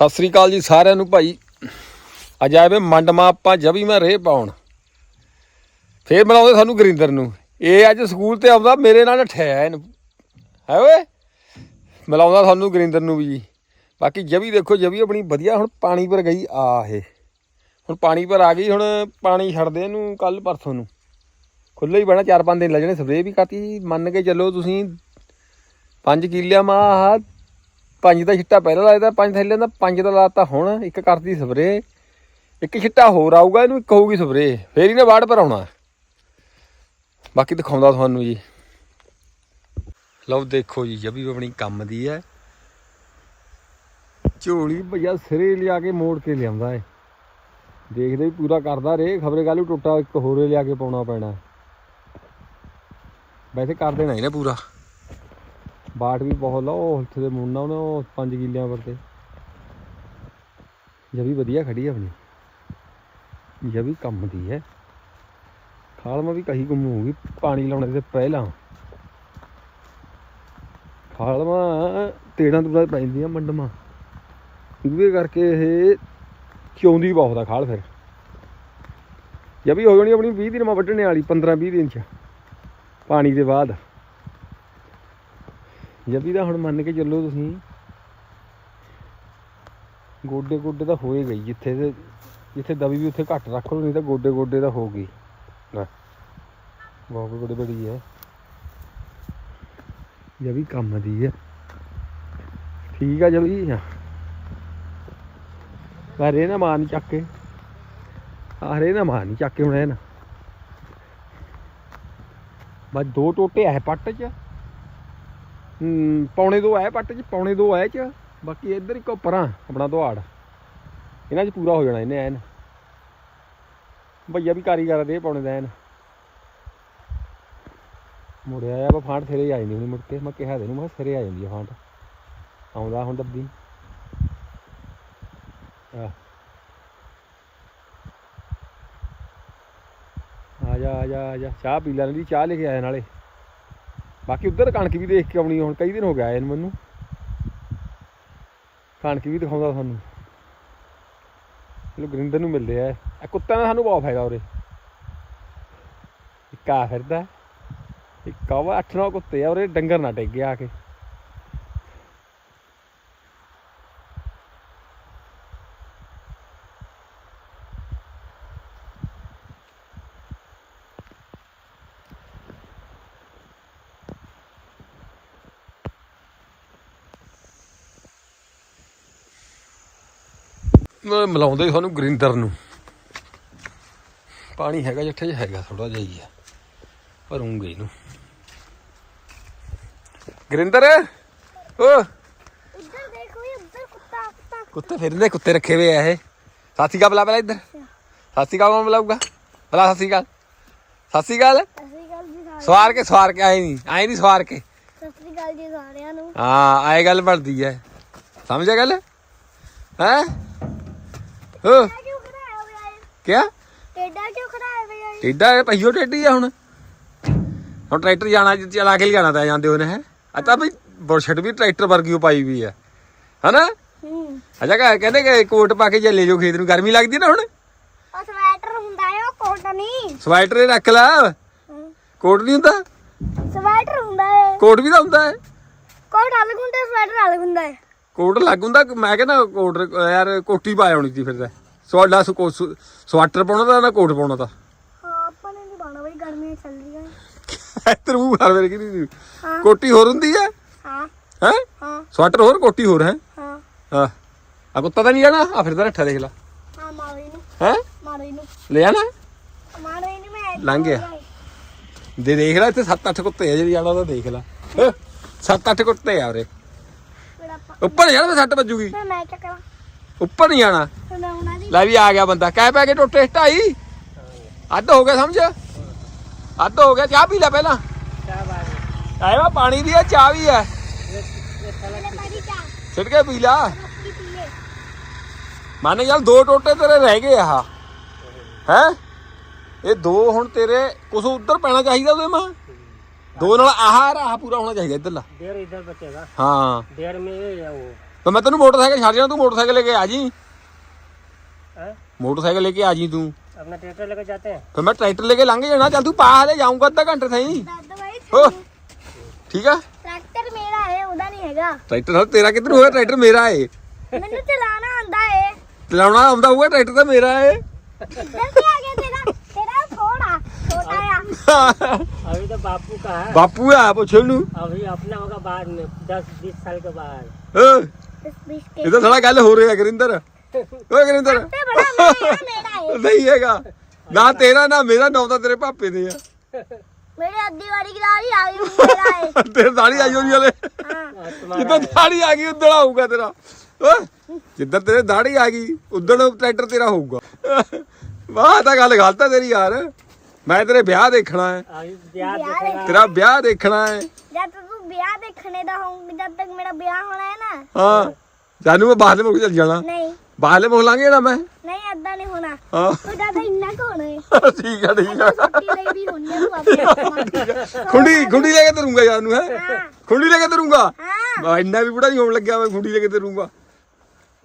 ਸਤਿ ਸ੍ਰੀ ਅਕਾਲ ਜੀ ਸਾਰਿਆਂ ਨੂੰ ਭਾਈ। ਅੱਜ ਆਏ ਵੇ ਮੰਡਮਾ ਆਪਾਂ ਜਵੀ ਮੈਂ ਰੇ ਪਾਉਣ। ਫੇਰ ਮਿਲਾਉਂਦੇ ਸਾਨੂੰ ਗਰਿੰਦਰ ਨੂੰ। ਇਹ ਅੱਜ ਸਕੂਲ ਤੇ ਆਉਂਦਾ, ਮੇਰੇ ਨਾਲ ਠਿਆ ਇਹਨੂੰ। ਹੈ ਓਏ? ਮਿਲਾਉਂਦਾ ਸਾਨੂੰ ਗਰਿੰਦਰ ਨੂੰ ਵੀ ਜੀ। ਬਾਕੀ ਜਵੀ ਦੇਖੋ, ਜਵੀ ਆਪਣੀ ਵਧੀਆ, ਹੁਣ ਪਾਣੀ ਪਰ ਗਈ ਆ ਇਹ। ਹੁਣ ਪਾਣੀ ਪਰ ਆ ਗਈ, ਹੁਣ ਪਾਣੀ ਛੱਡਦੇ ਇਹਨੂੰ ਕੱਲ ਪਰਸੋਂ ਨੂੰ। ਖੁੱਲ੍ਹਾ ਹੀ ਬਣਾ ਚਾਰ ਪੰਜ ਦਿਨ ਲੱਗਣੇ, ਸਪਰੇਅ ਵੀ ਕਰਤੀ। ਮੰਨ ਕੇ ਚੱਲੋ ਤੁਸੀਂ 5 ਕਿੱਲਿਆਂ ਮਾ ਆਹ ਪੰਜ ਦਾ ਛਿੱਟਾ ਪਹਿਲਾਂ ਲਾਇਆ ਪੰਜ ਥੱਲੇ ਦਾ, ਪੰਜ ਦਾ ਲਾਤਾ ਹੁਣ, ਇੱਕ ਕਰਤੀ ਸਪਰੇ ਇੱਕ ਛਿੱਟਾ ਹੋਰ ਆਊਗਾ, ਇਹਨੂੰ ਇੱਕ ਹੋਊਗੀ ਸਪਰੇ ਫੇਰ ਇਹਨੇ ਵਾੜ ਪਰ ਆਉਣਾ। ਬਾਕੀ ਦਿਖਾਉਂਦਾ ਤੁਹਾਨੂੰ ਜੀ। ਲਓ ਦੇਖੋ ਜੀ, ਜਬੀ ਆਪਣੀ ਕੰਮ ਦੀ ਹੈ। ਝੋਲੀ ਭਈਆ ਸਿਰੇ ਲਿਆ ਕੇ ਮੋੜ ਕੇ ਲਿਆਉਂਦਾ ਏ। ਦੇਖਦੇ ਵੀ ਪੂਰਾ ਕਰਦਾ ਰੇ ਖਬਰੇ ਕੱਲ ਨੂੰ ਟੁੱਟਾ ਇੱਕ ਹੋਰੇ ਲਿਆ ਕੇ ਪਾਉਣਾ ਪੈਣਾ। ਵੈਸੇ ਕਰ ਦੇਣਾ ਇਹਨੇ ਪੂਰਾ। ਬਾਟ ਵੀ ਬਹੁਤ ਲਾ, ਉਹ ਉੱਥੇ ਦੇ ਮੁੰਨਾ ਉਹਨੇ ਉਹ 5 ਕਿੱਲਿਆਂ ਪਰ ਤੇ। ਜਵੀ ਵਧੀਆ ਖੜੀ ਹੈ ਆਪਣੀ। ਜਵੀ ਕੰਮ ਦੀ ਹੈ। ਖਾਲ ਵੀ ਕਹੀ ਗੁੰਮ ਹੋਊਗੀ ਪਾਣੀ ਲਾਉਣੇ ਤੇ ਪਹਿਲਾਂ। ਖਾਲਮਾ ਤੇੜਾਂ ਤੁੜਾਂ ਪੈਂਦੀਆਂ ਮੰਡਮਾ। ਉਹਦੇ ਕਰਕੇ ਇਹ ਚੌਂਦੀ ਬਹੁਤ ਆ ਖਾਲ ਫਿਰ। ਜਵੀ ਹੋ ਜਾਣੀ ਆਪਣੀ 20 ਦਿਨ ਮਾ ਵੱਢਣੇ ਵਾਲੀ 15 20 ਦਿਨ ਚ। ਪਾਣੀ ਦੇ ਬਾਅਦ। ਜਬੀ ਦਾ ਹੁਣ ਮੰਨ ਕੇ ਚੱਲੋ ਤੁਸੀਂ। ਗੋਡੇ ਗੋਡੇ ਤਾਂ ਹੋਏ ਗਈ ਜਿੱਥੇ ਤੇ ਜਿੱਥੇ ਦਵੀ ਵੀ ਉੱਥੇ ਘੱਟ ਰੱਖ ਲਓ, ਨਹੀਂ ਤਾਂ ਗੋਡੇ ਗੋਡੇ ਤਾਂ ਹੋ ਗਈ ਲੈ, ਬਹੁਤ ਬੜੀ ਬੜੀ ਹੈ ਜਬੀ ਕੰਮ ਦੀ ਹੈ ਠੀਕ ਆ ਜਬੀ ਪਰ ਇਹ ਨਾ ਨਹੀਂ ਚੱਕ ਕੇ। ਆਰੇ ਨਾ ਨਹੀਂ ਚੱਕ ਕੇ ਹੁਣ ਇਹ ਨਾ। ਬਸ ਦੋ ਟੋਟੇ ਐ ਪੱਟ ਚ। ਪੌਣੇ ਦੋ ਆਏ ਪੱਟ ਚ ਪੌਣੇ ਦੋ ਆਏ ਚ। ਬਾਕੀ ਇੱਧਰ ਇੱਕ ਪਰਾਂ ਆਪਣਾ ਦੁਹਾੜ ਇਹਨਾਂ 'ਚ ਪੂਰਾ ਹੋ ਜਾਣਾ ਇਹਨੇ ਐਨ। ਭਈਆ ਵੀ ਕਾਰੀਗਰ ਦੇ ਪੌਣੇ ਦਾ ਐਨ। ਮੁੜਿਆ ਆ ਬਾ ਫਾਂਟ ਫੇਰੇ ਆ ਜਾਂਦੀ ਹੁਣੀ ਮੁੜ ਕੇ। ਮੈਂ ਕਿਹਾ ਦੇ ਨੂੰ ਮੈਂ ਕਿਹਾ ਸਿਰੇ ਆ ਜਾਂਦੀ ਆ ਫਾਂਟ। ਆਉਂਦਾ ਹੁਣ ਡੱਬੀ ਆ ਆ ਜਾ ਆ ਜਾ ਆ ਜਾ। ਚਾਹ ਪੀ ਲੈਣ ਦੀ, ਚਾਹ ਲੈ ਕੇ ਆਇਆ ਨਾਲੇ। ਬਾਕੀ ਉਧਰ ਕਣਕ ਵੀ ਦੇਖ ਕੇ ਆਉਣੀ ਹੁਣ, ਕਈ ਦਿਨ ਹੋ ਗਿਆ ਇਹਨੂੰ ਮੈਨੂੰ। ਕਣਕ ਵੀ ਦਿਖਾਉਂਦਾ ਤੁਹਾਨੂੰ ਚਲੋ ਗਰਿੰਦਰ ਨੂੰ ਮਿਲਦੇ ਆ। ਇਹ ਕੁੱਤਿਆਂ ਦਾ ਸਾਨੂੰ ਬਹੁਤ ਫਾਇਦਾ ਉਰੇ। ਇੱਕ ਆ ਫਿਰਦਾ। ਇੱਕ ਆ ਵਾ ਅੱਠ ਨੌ ਕੁੱਤੇ ਆ ਉਰੇ, ਡੰਗਰ ਨਾ ਗਿਆ ਆ ਕੇ। ਮਿਲਾਉਂਦੇ ਤੁਹਾਨੂੰ ਗਰਿੰਦਰ ਨੂੰ। ਪਾਣੀ ਹੈਗਾ ਜਿੱਥੇ ਜਿਹਾ ਹੈਗਾ ਥੋੜਾ ਜਿਹਾ ਹੀ ਆ। ਭਰੂੰਗੇ ਇਹਨੂੰ। ਗਰਿੰਦਰ ਓ! ਇੱਧਰ ਦੇਖੋ ਇਹ ਉੱਧਰ ਕੁੱਤਾ ਕੁੱਤਾ। ਕੁੱਤੇ ਫਿਰਦੇ ਕੁੱਤੇ ਰੱਖੇ ਹੋਏ ਆ ਇਹ। ਸਾਥੀ ਕਾ ਬੁਲਾ ਪਹਿਲਾਂ ਇੱਧਰ। ਸਾਥੀ ਕਾ ਕੌਣ ਬੁਲਾਊਗਾ? ਬੁਲਾ ਸਾਥੀ ਕਾ ਸਾਥੀ ਕਾਲ ਅਸੀਂ ਗੱਲ ਜੀ ਸਵਾਰ ਕੇ ਸਵਾਰ ਕੇ ਆਏ ਨਹੀਂ ਆਏ ਨਹੀਂ ਸਵਾਰ ਕੇ। ਸਤਿ ਸ੍ਰੀ ਅਕਾਲ ਜੀ ਸਾਰਿਆਂ ਨੂੰ। ਹਾਂ ਆਏ ਗੱਲ ਬਣਦੀ ਹੈ ਸਮਝਿਆ ਗੱਲ? ਹੈ? ਹੋ। ਟੇਡਾ ਕਿਉਂ ਖੜਾਇਆ ਹੋਇਆ ਹੈ ਕਿਆ ਟੇਡਾ ਕਿਉਂ ਖੜਾਇਆ ਹੋਇਆ ਟੇਡਾ ਇਹ ਪਈਓ ਟੇਡੀ ਆ ਹੁਣ? ਹੁਣ ਟਰੈਕਟਰ ਜਾਣਾ ਚਲਾ ਕੇ ਲਿਆਣਾ ਤਾਂ ਜਾਂਦੇ ਉਹਨੇ ਹੈ? ਆ ਤਾਂ ਬਈ ਬੁਰਸ਼ਟ ਵੀ ਟਰੈਕਟਰ ਵਰਗੀ ਪਾਈ ਵੀ ਆ। ਹਨਾ? ਹੂੰ। ਅਜਾ ਕਹ ਕਹਿੰਦੇ ਕਿ ਕੋਟ ਪਾ ਕੇ ਚੱਲੇ ਜੋ ਖੇਤ ਨੂੰ ਗਰਮੀ ਲੱਗਦੀ ਨਾ ਹੁਣ? ਉਹ ਸਵੈਟਰ ਹੁੰਦਾ ਹੈ ਉਹ ਕੋਟ ਨਹੀਂ। ਸਵੈਟਰ ਹੀ ਰੱਖ ਲਾ। ਕੋਟ ਨਹੀਂ ਹੁੰਦਾ? ਸਵੈਟਰ ਹੁੰਦਾ ਕੋਟ ਵੀ ਤਾਂ ਹੁੰਦਾ ਕੋਟ ਅਲੱਗ ਹੁੰਦਾ ਸਵੈਟਰ ਅਲੱਗ ਹੁੰਦਾ ਕੋਟ ਲੱਗ ਹੁੰਦਾ ਮੈਂ ਕਹਿੰਦਾ ਕੋਟ ਯਾਰ ਕੋਟੀ ਪਾਇਆ ਹੋਣੀ ਸੀ ਫਿਰ ਤਾਂ। ਸਵਾਡਾ ਸਵਾਟਰ ਪਾਉਣਾ ਤਾਂ ਨਾ ਕੋਟ ਪਾਉਣਾ ਤਾਂ। ਹਾਂ ਆਪਾਂ ਨੇ ਨਹੀਂ ਪਾਉਣਾ ਬਈ ਗਰਮੀਆਂ ਚੱਲ ਰਹੀਆਂ ਹੈ। ਇੱਧਰ ਮੂੰਹ ਹਰ ਵੇਲੇ ਕਿਹਦੀ ਹਾਂ। ਕੋਟੀ ਹੋਰ ਹੁੰਦੀ ਹੈ? ਹਾਂ। ਹੈ? ਹਾਂ। ਸਵਾਟਰ ਹੋਰ ਕੋਟੀ ਹੋਰ ਹੈ? ਹਾਂ। ਹਾਂ। ਆ ਕੁੱਤਾ ਤਾਂ ਨਹੀਂ ਜਾਣਾ? ਆ ਫਿਰਦਾ ਰੱਠਾ ਦੇਖ ਲਾ। ਹਾਂ ਮਾਰੇ ਨੂੰ। ਹੈ? ਮਾਰੇ ਨੂੰ। ਲੈ ਜਾਣਾ ਮਾਰੇ ਨੂੰ ਮੈਂ ਲੰਘ ਗਿਆ। ਦੇ ਦੇਖ ਲੈ ਇੱਥੇ 7-8 ਕੁੱਤੇ ਆ ਜਿਹੜੀ ਜਾਣਾ ਤਾਂ ਦੇਖ ਲੈ। 7-8 ਕੁੱਤੇ ਆ ਉਰੇ। ਉੱਪਰ ਜਾਣਾ ਸੱਟ ਵੱਜੂਗੀ। ਫਿਰ ਮੈਂ ਕੀ ਕਰਾਂ? ਉੱਪਰ ਨਹੀਂ ਜਾਣਾ। ਫਿਰ ਮੈਂ ਉਹਨਾਂ ਦੀ ਲੈ ਵੀ ਆ ਗਿਆ ਬੰਦਾ। ਕਹਿ ਪੈ ਕੇ ਟੋਟੇ ਢਾਈ। ਅੱਧ ਹੋ ਗਿਆ ਸਮਝ? ਅੱਧ ਹੋ ਗਿਆ। ਚਾਹ ਪੀ ਲੈ ਪਹਿਲਾਂ। ਆਏ ਵਾ ਪਾਣੀ ਦੀ ਆ ਚਾਹ ਵੀ ਆ। ਮੇਰੇ ਛਿੜ ਕੇ ਪੀ ਲਾ। ਕੀ ਪੀਏ ਮੰਨ ਚੱਲ ਦੋ ਟੋਟੇ ਤੇਰੇ ਰਹਿ ਗਏ ਆ। ਹੈ? ਇਹ ਦੋ ਹੁਣ ਤੇਰੇ ਕੁਛ ਉੱਧਰ ਪੈਣਾ ਚਾਹੀਦਾ ਉਹਦੇ ਮਾਂ। ਦੋ ਨਾਲ ਆਹ ਆਹ ਪੂਰਾ ਹੋਣਾ ਚਾਹੀਦਾ ਇੱਧਰਲਾ डेढ़ इधर बचेगा ਹਾਂ डेढ़ में ये या वो ਤਾਂ ਮੈਂ ਤੈਨੂੰ ਮੋਟਰਸਾਈਕਲ ਛੱਡ ਜਾਣਾ ਤੂੰ ਮੋਟਰਸਾਈਕਲ ਲੈ ਕੇ ਆ ਜੀ हाँ? ਮੋਟਰਸਾਈਕਲ ਲੈ ਕੇ ਆ ਜੀ ਤੂੰ अपना ट्रैक्टर लेकर जाते हैं ਫਿਰ ਮੈਂ ਟਰੈਕਟਰ ਲੈ ਕੇ ਲੰਘ ਜਾਣਾ ਚੱਲ ਤੂੰ ਪਾ ਹਲੇ ਜਾਊਂਗਾ ਅੱਧਾ ਘੰਟੇ ਤਾਈਂ ਦਾਦਾ ਭਾਈ ਓ ਠੀਕ ਆ ਟਰੈਕਟਰ ਮੇਰਾ ਹੈ ਉਹਦਾ ਨਹੀਂ ਹੈਗਾ ਟਰੈਕਟਰ ਨਾਲ ਤੇਰਾ ਕਿੱਧਰ ਹੋਇਆ ਟਰੈਕਟਰ ਮੇਰਾ ਏ ਮੈਨੂੰ ਚਲਾਣਾ ਆਂਦਾ ਏ ਚਲਾਉਣਾ ਆਉਂਦਾ ਹੋਊਗਾ ਟਰੈਕਟਰ ਤਾਂ ਮੇਰਾ ਏ ਇੱਧਰ ਵੀ ਆ अभी तो बापू का है ਬਾਪੂ ਆ ਪੁੱਛ ਨੂੰ अभी अपना होगा बाद में दस बीस साल के बाद ਓ ਇਸ ਬਿਸ ਕੇ ਇਹ ਤਾਂ ਸਾਲਾ ਗੱਲ ਹੋ ਰਹੀ ਹੈ ਗਰਿੰਦਰ ਓਏ ਗਰਿੰਦਰ ਤੇ ਬੜਾ ਮੇਰਾ ਮੇਰਾ ਏ ਨਹੀਂ ਹੈਗਾ ਨਾ ਤੇਰਾ ਨਾ ਮੇਰਾ ਨਾ ਤਾਂ ਤੇਰੇ ਪਾਪੇ ਦੇ ਆ ਮੇਰੇ ਅੱਧੀ ਵਾਰੀ ਗਰਾਰੀ ਆ ਗਈ ਮੇਰਾ ਏ ਤੇਰੇ ਦਾੜੀ ਆਈ ਹੋਣੀ ਹਲੇ ਹਾਂ और तुम्हारा ਜਿੱਦਾਂ ਦਾੜੀ ਆ ਗਈ ਉਦੋਂ ਆਊਗਾ ਤੇਰਾ ਓਏ ਜਿੱਦਾਂ ਤੇਰੇ ਦਾੜੀ ਆ ਗਈ ਉਦੋਂ ਟਰੈਕਟਰ ਤੇਰਾ ਹੋਊਗਾ ਵਾਹ ਤਾਂ ਗੱਲ ਗਲਤ ਆ ਤੇਰੀ ਯਾਰ ਮੈਂ ਤੇਰੇ ਵਿਆਹ ਦੇਖਣਾ ਹੈ। ਤੇਰਾ ਵਿਆਹ ਦੇਖਣਾ ਹੈ। ਜਦ ਤੂੰ ਵਿਆਹ ਦੇਖਣੇ ਦਾ ਹੋਊਂਗੀ ਜਦ ਤੱਕ ਮੇਰਾ ਵਿਆਹ ਹੋਣਾ ਹੈ ਨਾ। ਹਾਂ ਜਾਨੂ ਮੈਂ ਬਾਹਰਲੇ ਮੁਲਕ ਚੱਲ ਜਾਣਾ। ਨਹੀਂ। ਬਾਹਰਲੇ ਮੁਲਕ ਲਾਂਗੇ ਜਾਣਾ ਮੈਂ? ਨਹੀਂ ਐਦਾਂ ਨਹੀਂ ਹੋਣਾ। ਹਾਂ। ਤੂੰ ਜਦ ਇੰਨਾ ਕੁ ਹੈ। ਠੀਕ ਹੈ ਠੀਕ ਹੈ ਖੁੰਡੀ ਖੁੰਡੀ ਲੈ ਕੇ ਤਰੂੰਗਾ ਜਾਨੂ ਹੈ? ਖੁੰਡੀ ਲੈ ਕੇ ਤਰੂੰਗਾ? ਹਾਂ। ਇੰਨਾ ਵੀ ਬੁੜਾ ਨਹੀਂ ਹੋਣ ਲੱਗਿਆ ਮੈਂ ਖੁੰਡੀ ਲੈ ਕੇ ਤਰੂੰਗਾ।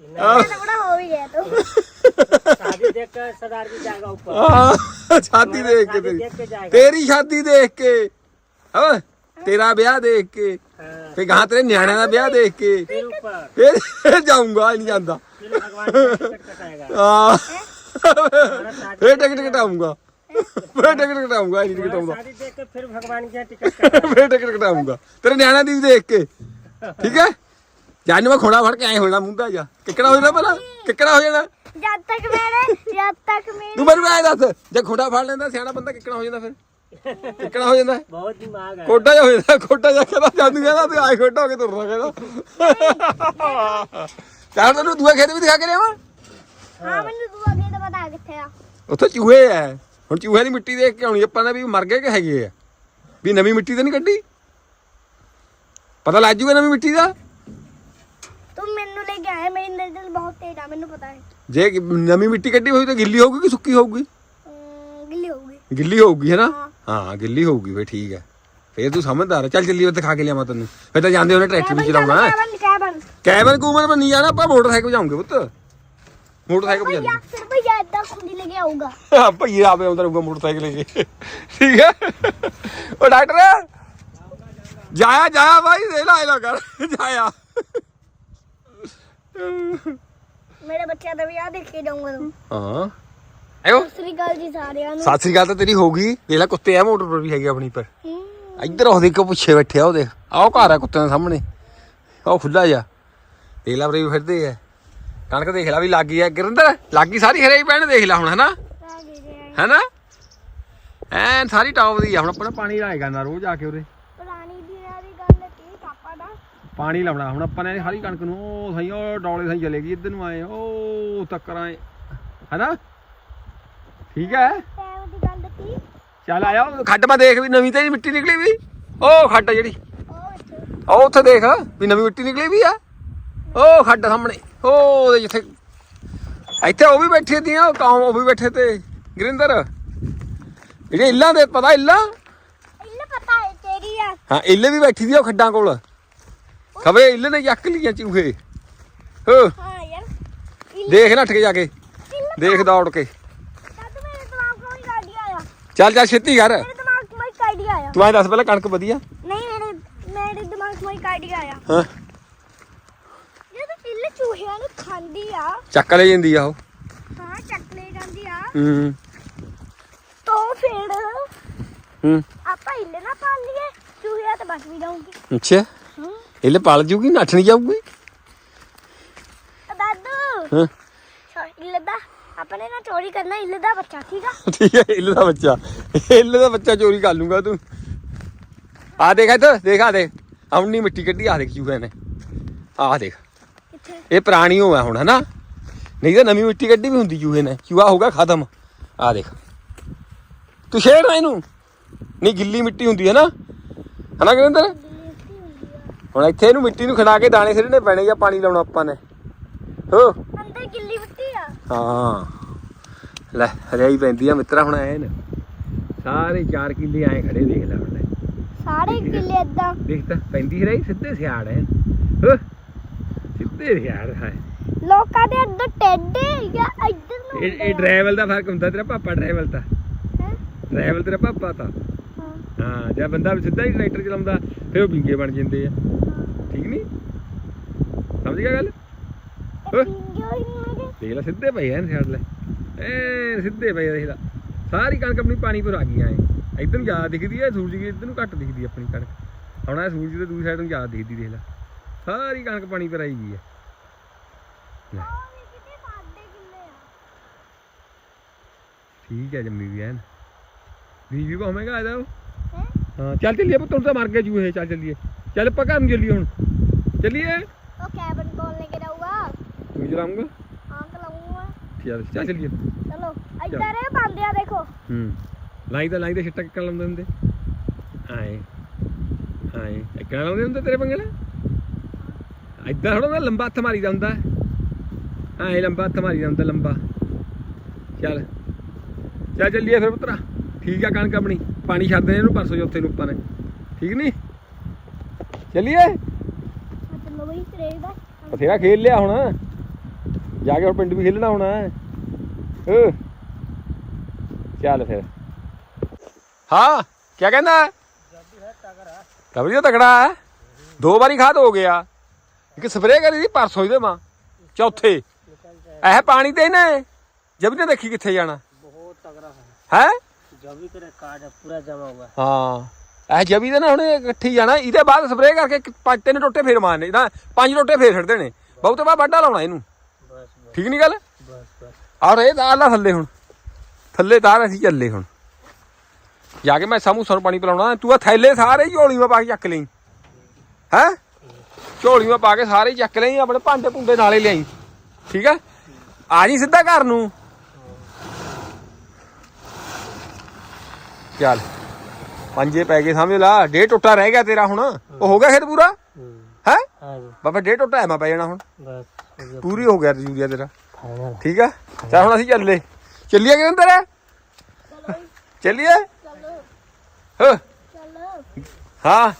शादी देख कर सरदार जी जाएगा ऊपर ਆਹ, ਛਾਤੀ ਦੇਖ ਕੇ शादी ਤੇਰੀ देख के जाएगा ਤੇਰੀ ਸ਼ਾਦੀ ਦੇਖ ਕੇ ਹਾਂ ਤੇਰਾ ਵਿਆਹ ਦੇਖ ਕੇ हाँ, ਫੇ ਗਾਂ ਤੇਰੇ ਨਿਆਣਿਆਂ ਦਾ ਵਿਆਹ ਦੇਖ ਕੇ फिर ऊपर ਫੇਰ ਜਾਊਂਗਾ ਨਹੀਂ ਜਾਂਦਾ फिर भगवान का टिकट कटाएगा ਆ हमारा शादी ਫੇਰ ਟਿਕਟ ਕਟਾਉਂਗਾ ਫੇਰ ਟਿਕਟ ਕਟਾਉਂਗਾ ਨਹੀਂ ਟਿਕਟ ਆਉਂਦਾ शादी देख कर फिर भगवान के यहाँ टिकट कटाएगा ਫੇਰ ਟਿਕਟ ਕਟਾਉਂਗਾ ਤੇਰੇ ਨਿਆਣਿਆਂ ਦੀ ਵੀ ਦੇਖ ਕੇ ਠੀਕ ਹੈ ਜਾਨੂੰ ਮੈਂ ਖੋਣਾ ਫੜ ਕੇ ਐ ਹੋਣਾ ਮੁੰਡਾ ਜਾ ਕਿੱਕਣਾ ਹੋ ਜਾਣਾ ਪਹਿਲਾਂ ਕਿੱਕਣਾ ਹੋ ਜਾਣਾ ਜਦ ਤੱਕ ਮੇਰੇ ਜਦ ਤੱਕ ਮੇਰੇ। ਤੂੰ ਮੈਨੂੰ ਐ ਦੱਸ ਜੇ ਖੋਟਾ ਫੜ ਲੈਂਦਾ ਸਿਆਣਾ ਬੰਦਾ ਕਿੱਕਣਾ ਹੋ ਜਾਂਦਾ ਫਿਰ? ਕਿੱਕਣਾ ਹੋ ਜਾਂਦਾ? ਬਹੁਤ ਦਿਮਾਗ ਹੈ ਖੋਟਾ ਜਿਹਾ ਹੋ ਜਾਂਦਾ ਖੋਟਾ ਜਿਹਾ ਕਹਿੰਦਾ ਜਾਂਦੂ ਕਹਿੰਦਾ ਤੇ ਆਏ ਖੋਟਾ ਹੋ ਕੇ ਤੁਰਨਾ ਕਹਿੰਦਾ। ਚਾਹ ਤੈਨੂੰ ਦੂਆ ਖੇਤ ਵੀ ਦਿਖਾ ਕੇ ਲਿਆਵਾਂ? ਹਾਂ ਮੈਨੂੰ ਦੂਆ ਖੇਤ ਪਤਾ ਕਿੱਥੇ ਆ। ਉੱਥੇ ਚੂਹੇ ਐ ਹੁਣ ਚੂਹੇ ਦੀ ਮਿੱਟੀ ਦੇਖ ਕੇ ਆਉਣੀ ਆਪਾਂ ਨੇ ਵੀ ਮਰ ਗਏ ਕਿ ਹੈਗੇ ਆ? ਵੀ ਨਵੀਂ ਮਿੱਟੀ ਤਾਂ ਨਹੀਂ ਕੱਢੀ? ਪਤਾ ਲੱਗ ਜੂਗਾ ਨਵੀਂ ਮਿੱਟੀ ਦਾ? ਮੈਨੂੰ ਲੈ ਕੇ ਆਇਆ ਮੇਰੀ ਨਜ਼ਰ ਬਹੁਤ ਤੇਜ਼ ਆ ਮੈਨੂੰ ਪਤਾ ਹੈ। ਜੇ ਕਿ ਨਵੀਂ ਮਿੱਟੀ ਕੱਢੀ ਹੋਈ ਤਾਂ ਗਿੱਲੀ ਹੋਊਗੀ ਕਿ ਸੁੱਕੀ ਹੋਊਗੀ? ਅਮ, ਗਿੱਲੀ ਹੋਊਗੀ। ਗਿੱਲੀ ਹੋਊਗੀ ਹੈ ਨਾ? ਹਾਂ। ਹਾਂ ਗਿੱਲੀ ਹੋਊਗੀ ਫੇ ਠੀਕ ਹੈ। ਫੇਰ ਤੂੰ ਸਮਝਦਾਰ ਹੈ। ਚੱਲ ਚੱਲੀਏ ਦਿਖਾ ਕੇ ਲਿਆਵਾਂ ਤੈਨੂੰ। ਫੇਰ ਤਾਂ ਜਾਂਦੇ ਉਹਨੇ ਟਰੈਕਟਰ ਵੀ ਚਲਾਉਣਾ ਹੈ? Cabin cabin. ਕੈਬਨ ਕੂਮਨ ਬੰਨੀ ਜਾਣਾ ਆਪਾਂ ਮੋਟਰਸਾਈਕਲ ਜਾਉਂਗੇ ਪੁੱਤ। ਮੋਟਰਸਾਈਕਲ ਭਈਆ ਜਾਉਂਗੇ ਫਿਰ ਭਈਆ ਏਦਾਂ ਖੁੰਡੀ ਲੈ ਕੇ ਆਊਗਾ। ਹਾਂ ਭਈਆ ਆਵੇ ਆਉਂਦਾ ਰਹੂਗਾ ਮੋਟਰਸਾਈਕਲ ਲੈ ਕੇ। ਠੀਕ ਹੈ? ਉਹ ਡਾਕਟਰ ਜਾਇਆ ਜਾਇਆ ਭਾਈ ਦੇ ਲਾ ਇਹਦਾ ਕਰ ਜਾਇਆ। ਮੇਰੇ ਬੱਚਿਆਂ ਦਾ ਵਿਆਹ ਦੇਖ ਜਾਊਂਗਾ ਤੂੰ। ਹਾਂ। ਆਇਓ। ਸਤਿ ਸ੍ਰੀ ਅਕਾਲ ਜੀ ਸਾਰਿਆਂ ਨੂੰ। ਸਤਿ ਸ੍ਰੀ ਅਕਾਲ ਤਾਂ ਤੇਰੀ ਹੋਊਗੀ ਦੇਖ ਲੈ ਕੁੱਤੇ ਆ ਮੋਟਰ ਪਰ ਵੀ ਹੈਗੇ ਆਪਣੀ ਪਰ। ਹਮ, ਇੱਧਰ ਉਹ ਦੇਖੋ ਪਿੱਛੇ ਬੈਠੇ ਆ ਉਹ ਦੇਖ। ਆਹ ਉਹ ਘਰ ਆ ਕੁੱਤਿਆਂ ਦੇ ਸਾਹਮਣੇ। ਉਹ ਖੁੱਲਾ ਜਾ ਦੇਖ ਲੈ ਵੀ ਫਿਰਦੇ ਆ। ਕਣਕ ਦੇਖ ਲੈ ਵੀ ਲੱਗੀ ਆ। ਗਿਰਿੰਦਰ ਲੱਗੀ ਸਾਰੀ ਹਰੇ ਪੈਣ ਦੇਖ ਲੈ ਹੁਣ ਹਨਾ। ਹੈਨਾ? ਐਨ ਸਾਰੀ ਟੌਪ ਦੀ ਆ। ਹੁਣ ਆਪਣਾ ਪਾਣੀ ਲਾਏਗਾ ਨਾ ਰੋਜ਼ ਆ ਕੇ ਉਰੇ ਪੁਰਾਣੀ ਦਿਨਾਂ ਦੀ ਗੱਲ ਕੀ ਪਾਪਾ ਦਾ ਪਾਣੀ ਲਾਉਣਾ। ਹੁਣ ਆਪਾਂ ਨੇ ਸਾਰੀ ਕਣਕ ਨੂੰ ਉਹ ਸਹੀ ਉਹ ਡੌਲੇ ਸਹੀ ਚਲੇਗੀ ਇੱਧਰ ਨੂੰ ਆਏ ਉਹ ਤੱਕਰ ਹੈਨਾ? ਠੀਕ ਹੈ? ਚੱਲ ਆਇਆ ਖੱਡ ਮੈਂ ਦੇਖ ਵੀ ਨਵੀਂ ਤਾਂ ਮਿੱਟੀ ਨਿਕਲੀ ਵੀ। ਉਹ ਖੱਡ ਜਿਹੜੀ। ਉਹ ਉੱਥੇ ਦੇਖ ਵੀ ਨਵੀਂ ਮਿੱਟੀ ਨਿਕਲੀ ਵੀ ਆ। ਉਹ ਖੱਡ ਸਾਹਮਣੇ ਉਹ ਜਿੱਥੇ ਇੱਥੇ ਉਹ ਵੀ ਬੈਠੇ ਦੀਆਂ ਉਹ ਕੌਮ ਉਹ ਵੀ ਬੈਠੇ ਤੇ ਗੁਰਿੰਦਰ। ਜਿਹੜੇ ਇੱਲਾਂ ਦੇ ਪਤਾ ਇੱਲਾਂ? ਇਹਨੂੰ ਪਤਾ ਹੈ ਤੇਰੀ ਆ। ਹਾਂ ਇੱਲੇ ਵੀ ਬੈਠੀ ਦੀ ਉਹ ਖੱਡਾਂ ਕੋਲ। ਖਵੇ ਇੱਲੇ ਨੇ ਚੱਕ ਲੀਆਂ ਚੂਹੇ। ਹੋ। ਹਾਂ ਯਾਰ। ਦੇਖ ਨੱਠ ਕੇ ਜਾ ਕੇ। ਦੇਖ ਦੌੜ ਕੇ। ਚੱਲ ਚੱਲ ਛੇਤੀ ਕਰ। ਮੇਰੇ ਦਿਮਾਗ ਕੋਲ ਇੱਕ ਆਈਡੀਆ ਆਇਆ। ਤੂੰ ਐਂ ਦੱਸ ਪਹਿਲਾਂ ਕਣਕ ਵਧੀਆ? ਨਹੀਂ ਮੇਰੇ ਮੇਰੇ ਦਿਮਾਗ ਕੋਲ ਇੱਕ ਆਈਡੀਆ ਆਇਆ। ਹਾਂ। ਜਦ ਇੱਲ ਚੂਹਿਆਂ ਨੂੰ ਖਾਂਦੀ ਆ। ਚੱਕ ਲੈ ਜਾਂਦੀ ਆ ਉਹ। ਹਾਂ ਚੱਕ ਲੈ ਜਾਂਦੀ ਆ। ਹੂੰ। ਤਾਂ ਫਿਰ ਹੂੰ। ਆਪਾਂ ਇੱਲ ਨਾ ਪਾਲ ਲਈਏ। ਚੂਹਿਆ ਤਾਂ ਬਚ ਵੀ ਜਾਊਗੀ। ਅੱਛਾ। ਹਾਂ ਇੱਲੇ ਪਲ ਜੂਗੀ ਨੱਠ ਨਹੀਂ ਜਾਊਗੀ? ਦਾਦੂ! ਹਾਂ। ਇੱਲ ਦਾ ਆਪਣੇ ਨਾਲ ਚੋਰੀ ਕਰਨਾ ਇੱਲ ਦਾ ਬੱਚਾ ਠੀਕ ਆ? ਠੀਕ ਹੈ ਇੱਲੇ ਦਾ ਬੱਚਾ। ਇੱਲੇ ਦਾ ਬੱਚਾ ਚੋਰੀ ਕਰ ਲੂੰਗਾ ਤੂੰ। ਆ ਦੇਖ ਇੱਧਰ ਦੇਖ ਆ ਦੇਖ। ਆਉਣੀ ਮਿੱਟੀ ਕੱਢੀ ਆ ਦੇਖ ਚੂਹੇ ਨੇ। ਆ ਦੇਖ। ਇਹ ਪੁਰਾਣੀ ਹੋ ਹੈ ਹੁਣ ਹਨਾ? ਨਹੀਂ ਤਾਂ ਨਵੀਂ ਮਿੱਟੀ ਕੱਢੀ ਵੀ ਹੁੰਦੀ ਚੂਹੇ ਨੇ। ਚੂਹਾ ਹੋਗਾ ਖਤਮ। ਆ ਦੇਖ। ਤੂੰ ਛੇੜ ਨਾ ਇਹਨੂੰ। ਨਹੀਂ ਗਿੱਲੀ ਮਿੱਟੀ ਹੁੰਦੀ ਹੈ ਨਾ ਹਨਾ ਕਹਿੰਦਰ ਦਿੱਲੀ ਹੁੰਦੀ ਆ ਹੁਣ ਇੱਥੇ ਇਹਨੂੰ ਮਿੱਟੀ ਨੂੰ ਖਿਡਾ ਕੇ ਦਾਣੇ ਸਿਰਣੇ ਪੈਣੇ ਜਾਂ ਪਾਣੀ ਲਾਉਣਾ ਆਪਾਂ ਨੇ। ਹੋ। ਅੰਦਰ ਗਿੱਲੀ ਮਿੱਟੀ ਆ। ਹਾਂ। ਲੈ ਹਰਿਆਈ ਪੈਂਦੀ ਆ ਮਿੱਤਰਾ ਹੁਣ ਐਨ ਸਾਰੇ 4 ਕਿੱਲੇ ਆਏ ਖੜੇ ਦੇਖ ਲੈ ਹੁਣ। ਸਾਰੇ ਕਿੱਲੇ ਏਦਾਂ। ਦੇਖ ਤਾਂ ਪੈਂਦੀ ਹਰਿਆਈ ਸਿੱਧੇ ਸਿਆੜ ਐ। ਹੋ। ਸਿੱਧੇ ਯਾਰ ਹੈ ਲੋਕਾਂ ਦੇ ਅੰਦਰ ਟੇਡੇ ਜਾਂ ਇੱਧਰ ਨੂੰ ਇਹ ਡਰਾਈਵਰ ਦਾ ਫ਼ਰਕ ਹੁੰਦਾ ਤੇਰਾ ਪਾਪਾ ਡਰਾਈਵਰ ਦਾ। ਹੈਂ? ਡਰਾਈਵਰ ਤੇਰਾ ਪਾਪਾ ਤਾਂ। ਹਾਂ, ਹਾਂ ਜੇ ਬੰਦਾ ਵੀ ਸਿੱਧਾ ਹੀ ਟਰੈਕਟਰ ਚਲਾਉਂਦਾ ਫਿਰ ਉਹ ਵਿੰਗੇ ਬਣ ਜਾਂਦੇ ਆ। ਹਾਂ। ਠੀਕ ਨਹੀਂ ਸਮਝ ਗਿਆ ਗੱਲ? ਦੇਖ ਲੈ ਸਿੱਧੇ ਪਏ ਐਨ ਛੱਡ ਲੈ। ਐ ਸਿੱਧੇ ਪਏ ਦੇਖ ਲੈ। ਸਾਰੀ ਕਣਕ ਆਪਣੀ ਪਾਣੀ ਪਰ ਆ ਗਈਆਂ ਐ। ਇੱਧਰ ਨੂੰ ਜ਼ਿਆਦਾ ਦਿਖਦੀ ਐ ਸੂਰਜ ਦੀ ਇੱਧਰ ਨੂੰ ਘੱਟ ਦਿਖਦੀ ਐ ਆਪਣੀ ਕਣਕ। ਹੁਣ ਇਹ ਸੂਰਜ ਦੇ ਦੂਜੀ ਸਾਈਡ ਨੂੰ ਜ਼ਿਆਦਾ ਦਿਖਦੀ ਦੇਖ ਲੈ। ਸਾਰੀ ਕਣਕ ਪਾਣੀ ਪਰ ਆਈ ਗਈ ਐ ਵੀ ਠੀਕ ਐ ਜੰਮੀ ਵੀ ਐਨ। ਬੀਜ ਵੀ ਭਾਵੇਂਗਾ ਆ ਜਾਓ ਹੈ ਹਾਂ ਚੱਲ ਚੱਲੀਏ ਪੁੱਤ ਹੁਣ ਤਾਂ ਮਰ ਗਿਆ ਜੂਹੇ ਚੱਲ ਚੱਲੀਏ। ਚੱਲ ਆਪਾਂ ਘਰ ਨੂੰ ਚੱਲੀਏ ਹੁਣ। ਚੱਲੀਏ? ਉਹ ਕੈਬਨ ਕੋਲ ਲੈ ਕੇ ਜਾਊਗਾ। ਤੂੰ ਚਲਾਉਂਗਾ ਹਾਂ ਚਲਾਉਂਗਾ ਚੱਲ ਚੱਲ ਚੱਲੀਏ। ਚਲੋ ਇੱਧਰ ਇਹ ਬੰਦੇ ਆ ਦੇਖੋ। ਹੂੰ। ਲਾਈ ਤਾਂ ਲਾਈ ਤਾਂ ਛਿੱਟਾ ਕਿੱਕਣ ਲਾਉਂਦੇ ਹੁੰਦੇ। ਆਏ। ਆਏ। ਇੱਕਣ ਲਾਉਂਦੇ ਹੁੰਦੇ ਤੇਰੇ ਪੰਗੇ ਨਾਲ ਇੱਦਾਂ ਥੋੜਾ ਨਾ ਲੰਬਾ ਹੱਥ ਮਾਰੀ ਜਾਂਦਾ। ਆਏ ਲੰਬਾ ਹੱਥ ਮਾਰੀ ਜਾਂਦਾ ਲੰਬਾ। ਚੱਲ। ਚੱਲ ਚੱਲੀਏ ਫਿਰ ਪੁੱਤਰਾ। ਠੀਕ ਆ ਕਣਕ ਆਪਣੀ। ਪਾਣੀ ਛੱਡਦੇ ਨੇ ਇਹਨੂੰ ਪਰਸੋ ਚੌਥੇ ਨੂੰ ਨੇ। ਠੀਕ ਨਹੀਂ ਚੱਲੀਏ? ਚਲੋ ਬਈ ਬਥੇਰਾ ਖੇਲ ਲਿਆ ਹੁਣ। ਜਾ ਕੇ ਹੁਣ ਪਿੰਡ ਵੀ ਖੇਲਣਾ ਹੋਣਾ। ਓ ਚੱਲ ਫਿਰ। ਹਾਂ ਕੀ ਕਹਿੰਦਾ? ਕਬਰੀ ਦਾ ਤਕੜਾ ਹੈ। ਦੋ ਵਾਰੀ ਖਾਦ ਹੋ ਗਿਆ। ਇੱਕ ਸਪਰੇਅ ਕਰੀ ਦੀ ਪਰਸੋਂ ਇਹਦੇ ਮਾਂ ਚੌਥੇ। ਇਹ ਪਾਣੀ ਤੇ ਨਾ ਜਬ ਨੇ ਦੇਖੀ ਕਿੱਥੇ ਜਾਣਾ। ਬਹੁਤ ਤਗੜਾ ਹੈ। ਹੈ? ਹਾਂ। ਇਹ ਜਬੀ ਦੇ ਨਾ ਹੁਣ ਇਕੱਠੀ ਜਾਣਾ ਇਹਦੇ ਬਾਅਦ ਸਪਰੇਅ ਕਰਕੇ ਪੰਜ ਤਿੰਨ ਟੋਟੇ ਫੇਰ ਮਾਰਨੇ ਨਾ ਪੰਜ ਟੋਟੇ ਫੇਰ ਛੱਡ ਦੇਣੇ। ਬਹੁਤੇ ਬਾਅਦ ਵਾਢਾ ਲਾਉਣਾ ਇਹਨੂੰ। ਠੀਕ ਨਹੀਂ ਗੱਲ? ਔਰ ਇਹ ਤਾਂ ਆਲਾ ਥੱਲੇ ਹੁਣ। ਥੱਲੇ ਤਾਰ ਅਸੀਂ ਚੱਲੇ ਹੁਣ। ਜਾ ਕੇ ਮੈਂ ਸਾਮੂ ਨੂੰ ਪਾਣੀ ਪਿਲਾਉਣਾ। ਤੂੰ ਆ ਥੈਲੇ ਸਾਰੇ ਹੀ ਝੋਲੀ ਮਾ ਪਾ ਕੇ ਚੱਕ ਲਈ। ਹੈ? ਝੋਲੀ ਮਾ ਪਾ ਕੇ ਸਾਰੇ ਚੱਕ ਲਈ ਆਪਣੇ ਭਾਂਡੇ ਭੁੰਡੇ ਨਾਲੇ ਲਿਆਈ। ਠੀਕ ਹੈ ਆ ਜੀ ਸਿੱਧਾ ਘਰ ਨੂੰ। ਚੱਲ। ਪੰਜੇ ਪੈ ਗਏ ਸਮਝ ਲਾ। ਡੇ ਟੁੱਟਾ ਰਹਿ ਗਿਆ ਤੇਰਾ ਹੁਣ। ਉਹ ਹੋ ਗਿਆ ਖੇਤ ਪੂਰਾ? ਹੈ। ਬਾਬਾ ਡੇ ਟੋਟਾ ਐਮਾ ਪੈ ਜਾਣਾ ਹੁਣ। ਬਸ ਪੂਰੀ ਹੋ ਗਿਆ ਯੂਰੀਆ ਤੇਰਾ। ਠੀਕ ਆ? ਚੱਲ ਹੁਣ ਅਸੀਂ ਚੱਲੇ ਚੱਲੀਏ ਕਿਹਨ ਤੇਰੇ? ਚੱਲੀਏ? ਹਾਂ। ਹਾਂ।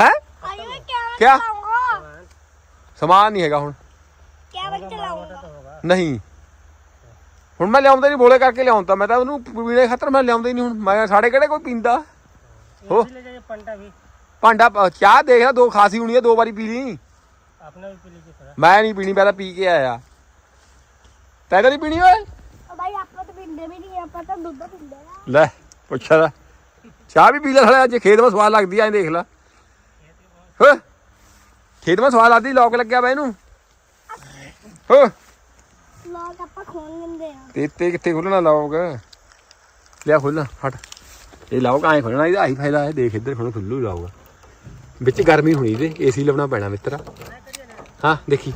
ਹੈ? ਕਿਆ? ਸਮਾਨ ਨਹੀਂ ਹੈਗਾ ਹੁਣ। ਨਹੀਂ। ਹੁਣ ਮੈਂ ਲਿਆਉਂਦਾ ਨਹੀਂ ਬੋਲੇ ਕਰਕੇ ਲਿਆਉਂਦਾ ਮੈਂ ਤਾਂ ਉਹਨੂੰ ਪੀਣੇ ਖਾਤਰ ਮੈਂ ਲਿਆਉਂਦਾ ਹੀ ਨਹੀਂ ਹੁਣ ਮੈਂ ਸਾਡੇ ਕਿਹੜੇ ਕੋਈ ਪੀਂਦਾ हो। ले जाइए पंडा भी ਭਾਂਡਾ ਪ- ਚਾਹ ਦੇਖ ਲੈ ਦੋ ਖਾਸੀ ਹੋਣੀ ਹੈ ਦੋ ਵਾਰੀ ਪੀ ਲਈ अपना भी पी लीजिए थोड़ा ਮੈਂ ਨਹੀਂ ਪੀਣੀ ਮੈਂ ਤਾਂ ਪੀ ਕੇ ਆਇਆ ਤੈਨੂੰ ਨਹੀਂ ਪੀਣੀ ਓਏ ਉਹ ਬਾਈ ਆਪਾਂ ਤਾਂ ਪੀਂਦੇ ਵੀ ਨਹੀਂ ਆਪਾਂ ਤਾਂ ਦੁੱਧ ਪੀਂਦੇ ਆ ਲੈ ਪੁੱਛਿਆ ਲੈ ਚਾਹ ਵੀ ਪੀ ਲੈ ਸਾਲਾ ਅੱਜ ਖੇਤ ਮਾ ਸਵਾਦ ਲੱਗਦੀ ਐ ਦੇਖ ਲੈ ਹੋ ਖੇਤ ਮਾ ਸਵਾਦ ਲੱਗਦੀ ਲੋਕ ਲੱਗਿਆ ਵਾ ਇਹਨੂੰ ਹੋ ਲੋਕ ਆਪਾਂ ਖੋਲ ਲੈਂਦੇ ਆ। ਤੇ ਤੇ ਕਿੱਥੇ ਖੋਲਣਾ ਲੋਕ ਲਿਆ ਖੋਲਣਾ ਫਟ ਇਹ ਲੋਕ ਐ ਖੋਲਣਾ ਇਹਦਾ ਆਹੀ ਫਾਇਦਾ ਹੈ ਦੇਖ ਇੱਧਰ ਹੁਣ ਖੁੱਲੂ ਲਾਊਗਾ। ਵਿੱਚ ਗਰਮੀ ਹੋਣੀ ਇਹਦੇ ਏਸੀ ਲਾਉਣਾ ਪੈਣਾ ਮਿੱਤਰਾ। ਹਾਂ ਦੇਖੀ।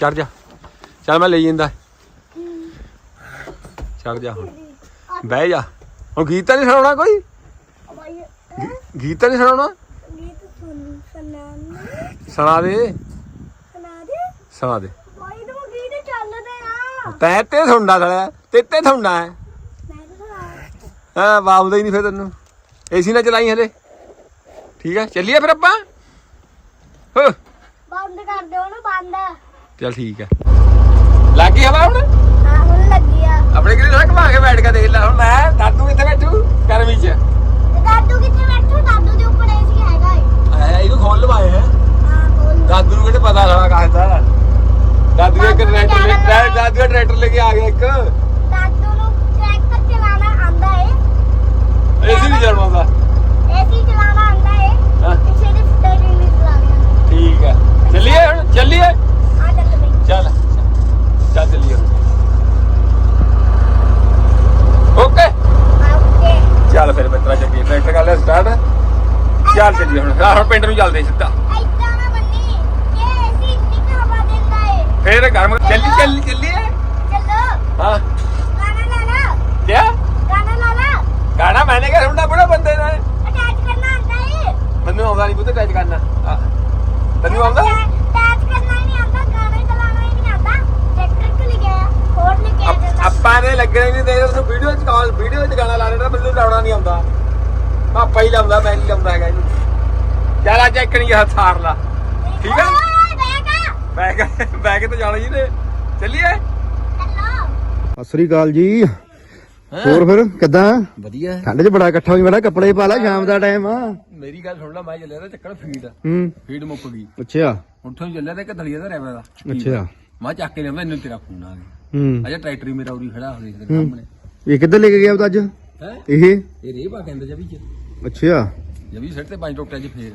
ਚੜ ਜਾ। ਚੱਲ ਮੈਂ ਲਈ ਜਾਂਦਾ। ਚੜ ਜਾ ਹੁਣ। ਬਹਿ ਜਾ। ਹੁਣ ਗੀਤ ਤਾਂ ਨਹੀਂ ਸੁਣਾਉਣਾ ਕੋਈ? ਗੀਤ ਤਾਂ ਨਹੀਂ ਸੁਣਾਉਣਾ? ਗੀਤ ਸੁਣਾ ਦੇ। ਸੁਣਾ ਦੇ। ਸੁਣਾ ਦੇ ਬਾਈ ਨੂੰ ਗੀਤ ਚੱਲਦੇ ਆ ਤੈ ਤੇ ਸੁਣਦਾ ਸਾਲਿਆ ਤੇ ਤੇ ਸੁਣਦਾ ਹੈ। ਹਾਂ ਬਾਬਦਾ ਹੀ ਨਹੀਂ ਫਿਰ ਤੈਨੂੰ। ਏਸੀ ਨਾ ਚਲਾਈ ਹਲੇ। ਠੀਕ ਹੈ ਚੱਲੀਏ ਫਿਰ ਆਪਾਂ? ਹੋ। ਬੰਦ ਕਰ ਦਿਓ ਉਹਨੂੰ ਬੰਦ। ਚੱਲ ਠੀਕ ਹੈ ਲੱਗ ਹਵਾ ਹੁਣ? ਹਾਂ ਹੁਣ ਲੱਗੀ ਆ। ਆਪਣੇ ਕਿਹਨੇ ਸੜਕ ਭਾ ਕੇ ਬੈਠ ਕੇ ਦੇਖ ਲੈ ਹੁਣ ਮੈਂ ਦਾਦੂ ਕਿੱਥੇ ਬੈਠੂ ਗਰਮੀ 'ਚ? ਦਾਦੂ ਕਿੱਥੇ ਬੈਠਾ? ਦਾਦੂ ਦੇ ਉੱਪਰ ਏਸੀ ਹੈਗਾ ਏ। ਇਹਨੂੰ ਖੋਲ ਲਵਾਏ ਹੈ ਹਾਂ ਬੋਲ ਦਾਦੂ ਨੂੰ ਕਿਹੜੇ ਪਤਾ ਸਾਲਾ ਕਾਹਦਾ। ਦਾਦੂ ਇੱਕ ਦਾਦੂ ਨੇ ਟਰੈਕਟਰ ਲੈ ਕਹਿਣਾ ਦਾਦੂ ਦਾ ਟਰੈਕਟਰ ਲੈ ਕੇ ਆ ਗਿਆ ਇੱਕ। ਦਾਦੂ ਨੂੰ ਟਰੈਕਟਰ ਚਲਾਉਣਾ ਆਂਦਾ ਏ। ਏਸੀ ਨਹੀਂ ਚਲਾਉਂਦਾ ਏਸੀ ਚਲਾਉਣਾ ਆਂਦਾ ਏ। ਹਾਂ। ਦੀ ਸਟੇਰਿੰਗ ਨਹੀਂ ਚਲਾਉਣੀ ਠੀਕ ਹੈ। ਚੱਲੀਏ ਹੁਣ? ਚੱਲੀਏ? ਆ ਚੱਲ ਬਈ। ਚੱਲ। ਚੱਲ ਚੱਲੀਏ ਹੁਣ। ਓਕੇ। ਆ ਓਕੇ। ਚੱਲ ਫਿਰ ਮਿੱਤਰਾ ਚੱਲੀਏ। ਟਰੈਕਟਰ ਕਰ ਲਿਆ ਸਟਾਰਟ ਚੱਲ ਚੱਲੀਏ ਹੁਣ। ਆਹ ਹੁਣ ਪਿੰਡ ਨੂੰ ਚੱਲਦੇ ਸਿੱਧਾ ਐਦਾਂ ਨਾ ਬੰਨੀ ਇਹ ਏਸੀ ਇੰਨੀ ਕੁ ਹਵਾ ਏ ਫੇਰ ਗਰਮ ਚੱਲੀ ਚੱਲੀ। ਚੱਲੋ ਹਾਂ। ਗਾਣਾ ਲਾ ਲਾ। ਕਿਆ? ਗਾਣਾ ਲਾ ਲਾ। ਗਾਣਾ ਮੈਨੇ ਬੜਾ ਬੰਦੇ ਮੈਨੂੰ ਆਉਂਦਾ ਨਹੀਂ ਪੁੱਤ ਟੱਚ ਕਰਨਾ। ਆ, ਤੈਨੂੰ ਆਉਂਦਾ? ਕਰਨਾ ਹੀ ਨਹੀਂ ਆਂਦਾ ਗਾਣਾ ਹੀ ਚਲਾਉਣਾ ਹੀ ਨਹੀਂ ਆਂਦਾ ਟਰੈਕਟਰ ਕਿ ਲਿਆ ਹੋਰ ਲੈ ਕੇ ਆ ਆਪ- ਜਾਂਦਾ। ਆਪਾਂ ਨੇ ਲੱਗਣਾ ਨਹੀਂ ਦੇ ਤੈਨੂੰ ਵੀਡੀਓ ਚ ਕਾਲ ਵੀਡੀਓ ਚ ਗਾਣਾ ਲਾ ਲੈਣਾ ਮੈਨੂੰ ਲਾਉਣਾ ਨਹੀਂ ਆਉਂਦਾ। ਪਾਪਾ ਹੀ ਲਾਉਂਦਾ ਮੈਂ ਨਹੀਂ ਲਾਉਂਦਾ ਹੈਗਾ ਇਹਨੂੰ। ਚੱਲ ਅੱਜ ਇੱਕ ਨਹੀਂ ਹੱਥ ਹਾਰ ਲਾ। ਮੇਰੀ ਠੀਕ ਆ? ਓਏ ਬੈਗ ਬੈਗ ਤੇ ਜਾਣਾ ਜੀ ਨੇ ਚੱਲੀਏ? ਚੱਲੋ ਸਤਿ ਸ੍ਰੀ ਅਕਾਲ ਜੀ। ਹੋਰ ਫਿਰ ਕਿੱਦਾਂ? ਵਧੀਆ। ਠੰਡ 'ਚ ਬੜਾ ਇਕੱਠਾ ਹੋਈ ਬੜਾ ਕੱਪੜੇ ਪਾ ਲਾ ਸ਼ਾਮ ਦਾ ਟਾਈਮ ਆ। ਮੇਰੀ ਗੱਲ ਸੁਣ ਲੈ ਮੈਂ ਚੱਲਿਆ ਤਾਂ ਚੱਕਰ ਫੀਡ। ਹੂੰ। ਫੀਡ ਮੁੱਕ ਗਈ। ਅੱਛਾ। ਉੱਥੋਂ ਹੀ ਚੱਲਿਆ ਤੇ ਇੱਕ ਦਲੀਆ ਦਾ ਰੈਵਰ ਦਾ। ਅੱਛਾ। ਮੈਂ ਚੱਕ ਕੇ ਲਿਆਉਂਦਾ ਇਹਨੂੰ ਤੇਰਾ ਫੋਨ ਆ ਗਿਆ। ਹੂੰ। ਅਜਾ ਟਰੈਕਟਰ ਹੀ ਮੇਰਾ ਉਰੀ ਖੜਾ ਹੋ ਗਿਆ ਤੇਰੇ ਸਾਹਮਣੇ। ਇਹ ਕਿੱਧਰ ਲੈ ਕੇ ਗਿਆ ਉਹ ਅੱਜ? ਹੈ? ਇਹ? ਇਹ ਰੇ ਪਾ ਕਹਿੰਦਾ ਜਬੀ ਚ। ਅੱਛਾ। ਜਬੀ ਸਿਰ ਤੇ ਪੰਜ ਟੋਟਿਆਂ ਚ ਫੇਰ।